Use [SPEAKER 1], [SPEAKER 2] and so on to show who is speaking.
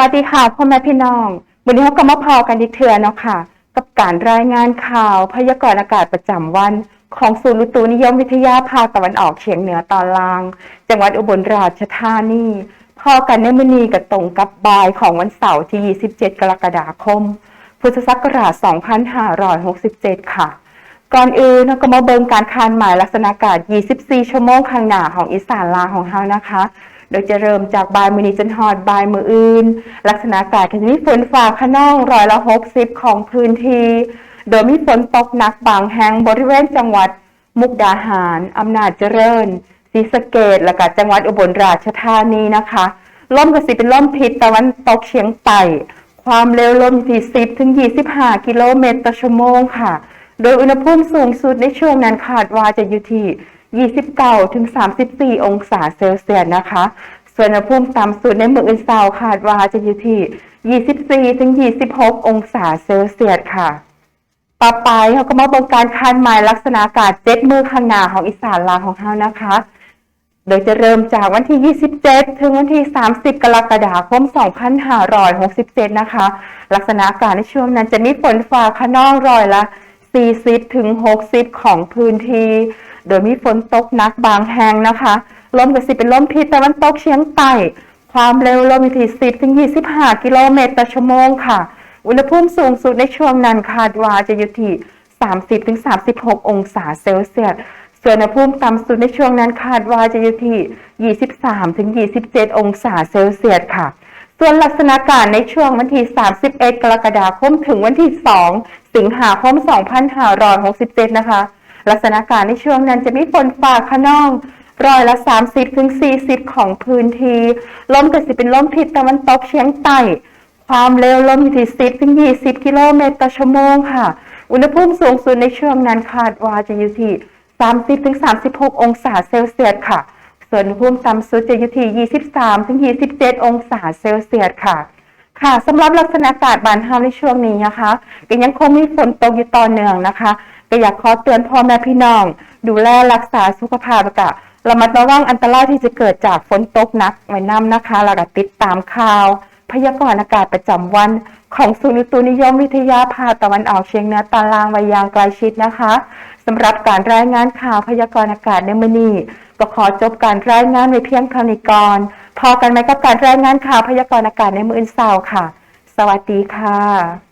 [SPEAKER 1] วัสดีค่ะพ่อแม่พี่น้องวันนี้เราก็มาพอกันอีกเทื่อเนาะค่ะ กับการรายงานข่าวพยากรณ์อากาศประจำวันของศูนย์อุตุนิยมวิทยาภาคตะวันออกเฉียงเหนือตอนล่าง จังหวัดอุบลราชธานีพอกันในมือนีกับตรงกับบ่ายของวันเสาร์ที่ 27 กรกฎาคม พุทธศักราช 2567 ค่ะ ก่อนอื่นเราก็มาเบิงการคาดหมายลักษณะอากาศ 24 ชั่วโมงข้างหน้าของอีสานลาของเฮานะคะ โดยจะเริ่มจากบ่ายมือนี้จนฮอดบ่ายมืออื่น ลักษณะอากาศก็จะมีฝนฟ้าขนองร้อยละ60ของพื้นที่ โดยมีฝนตกหนักบางแห่งบริเวณจังหวัด มุกดาหาร อำนาจเจริญศรีสะเกดและก็จังหวัดอุบลราชธานีนะคะลมก็สิเป็นลมทิศตะวันตกเฉียงใต้ความเร็วลมที่10ถึง 25 กิโลเมตรต่อชั่วโมงค่ะ โดยอุณหภูมิสูงสุดในช่วงนั้นคาดว่าจะอยู่ที่ 29ถึง34 องศาเซลเซียสนะคะ ส่วนอุณหภูมิต่ำสุดในเมืองอื่นเซาคาดว่าจะอยู่ที่ 24ถึง26 องศาเซลเซียสค่ะ ต่อไปเขาก็มาบ่งการคาดหมายลักษณะอากาศเจ็ดมือข้างหน้าของอีสานลางของเขานะคะ โดยจะเริ่มจากวันที่ 27 ถึงวันที่ 30 กรกฎาคม 2567 นะคะ ลักษณะอากาศในช่วงนั้นจะมีฝนฟ้าขนองร้อยละ 40ถึง60 ของพื้นที่ โดยมีฝนตกหนักบางแห่งนะคะ ลมก็สิเป็นลมทิศตะวันตกเฉียงใต้ ความเร็วลมอยู่ที่ 10 ถึง 25 กิโลเมตรต่อชั่วโมงค่ะ อุณหภูมิสูงสุดในช่วงนั้นคาดว่าจะอยู่ที่ 30 ถึง 36 องศาเซลเซียส ส่วนอุณหภูมิต่ำสุดในช่วงนั้นคาดว่าจะอยู่ที่ 23 ถึง 27 องศาเซลเซียสค่ะส่วนลักษณะอากาศในช่วงวันที่ 31 กรกฎาคม ถึงวันที่ 2 สิงหาคม 2567 นะคะ ลักษณะกาศในช่วงนั้นจะมีฝนฟ้าขนองร้อยละ 30ถึง40 ของพื้นที่ลมก็สิเป็นลมทิศตะวันตกเฉียงใต้ ความเร็วลมอยู่ที่ 10ถึง20 กิโลเมตรต่อชั่วโมงค่ะ อุณหภูมิสูงสุดในช่วงนั้นคาดว่าจะอยู่ที่ 30ถึง36 องศาเซลเซียสค่ะ ส่วนอุณหภูมิต่ำสุดจะอยู่ที่ 23ถึง27 องศาเซลเซียสค่ะ ค่ะสำหรับลักษณะอากาศบานเฮาในช่วงนี้นะคะก็ยังคงมีฝนตกอยู่ต่อเนื่องนะคะ ก็อยากขอเตือนพ่อแม่พี่น้อง ดูแลรักษาสุขภาพกะระมัดระวังอันตรายที่จะเกิดจากฝนตกหนักไว้นํนะคะแล้วก็ติดตามข่าว พยากรณ์อากาศประจำวัน ของศูนย์อุตุนิยมวิทยาภาคตะวันออกเฉียงเหนือตารางไว้อย่างใกล้ชิดนะคะสำหรับการรายงานข่าวพยากรณ์อากาศในมื้อนี้ก็ขอจบการรายงานไว้เพียงเท่านี้ก่อนพอกันไหมกับการรายงานข่าวพยากรณ์อากาศในมื้ออื่นเช้าค่ะ สวัสดีค่ะ